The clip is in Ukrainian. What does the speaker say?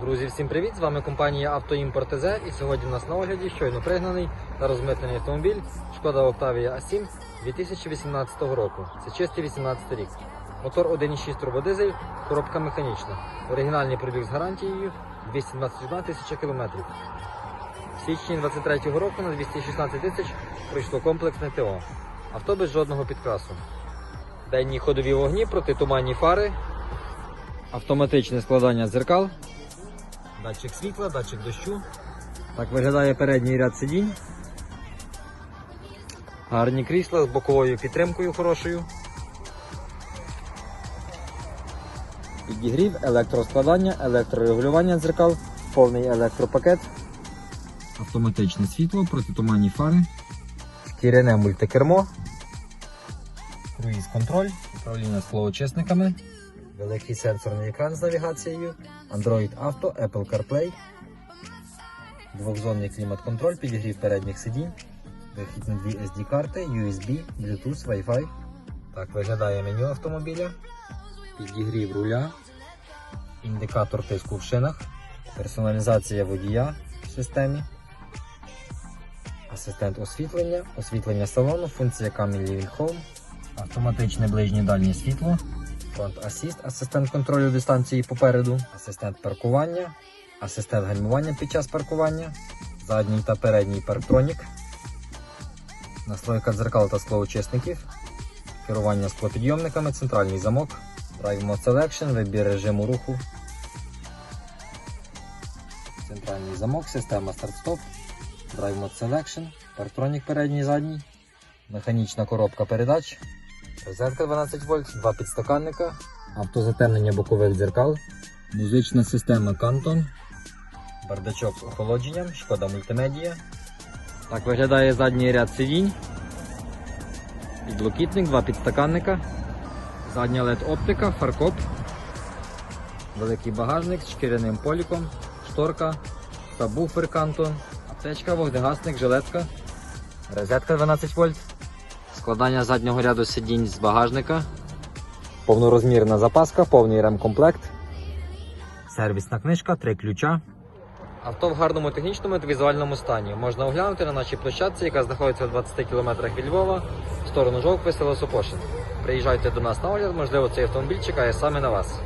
Друзі, всім привіт! З вами компанія Автоімпорт ТЗ і сьогодні у нас на огляді щойно пригнаний та розмитнений автомобіль Шкода Октавія А7 2018 року. Це чистий 18 рік. Мотор 1.6 турбодизель, коробка механічна. Оригінальний пробіг з гарантією 221 тисяча кілометрів. В січні 23 року на 216 тисяч пройшло комплексне ТО. Авто без жодного підкрасу. Денні ходові вогні, протитуманні фари, автоматичне складання дзеркал, датчик світла, датчик дощу. Так виглядає передній ряд сидінь. Гарні крісла з боковою підтримкою хорошою. Підігрів, електроскладання, електрорегулювання дзеркал, повний електропакет, автоматичне світло, протитуманні фари, шкіряне мультикермо, круїз контроль, управління склоочисниками, великий сенсорний екран з навігацією, Android Auto, Apple CarPlay, двохзонний клімат-контроль, підігрів передніх сидінь, вихід на дві SD-карти, USB, Bluetooth, Wi-Fi. Так виглядає меню автомобіля, підігрів руля, індикатор тиску в шинах, персоналізація водія в системі, асистент освітлення, освітлення салону, функція Camera Living Home, автоматичне ближнє дальнє світло, фронт асіст, асистент контролю дистанції попереду, асистент паркування, асистент гальмування під час паркування, задній та передній парктронік, настройка дзеркал та склоочисників, керування склопідйомниками, центральний замок, Drive Mode Selection, вибір режиму руху, центральний замок, система старт-стоп, Drive Mode Selection, парктронік передній задній, механічна коробка передач, розетка 12 вольт, два підстаканника, автозатемнення бокових дзеркал, музична система Canton, бардачок з охолодженням, шкода мультимедія. Так виглядає задній ряд сидінь. Підлокітник, два підстаканника, задня LED оптика, фаркоп, великий багажник з шкіряним поліком, шторка, сабвуфер Canton, аптечка, вогнегасник, жилетка, розетка 12 вольт, складання заднього ряду сидінь з багажника, повнорозмірна запаска, повний ремкомплект, сервісна книжка, три ключа. Авто в гарному технічному та візуальному стані. Можна оглянути на нашій площадці, яка знаходиться в 20 км від Львова, в сторону Жовкви, село Сопошин. Приїжджайте до нас на огляд, можливо, цей автомобіль чекає саме на вас.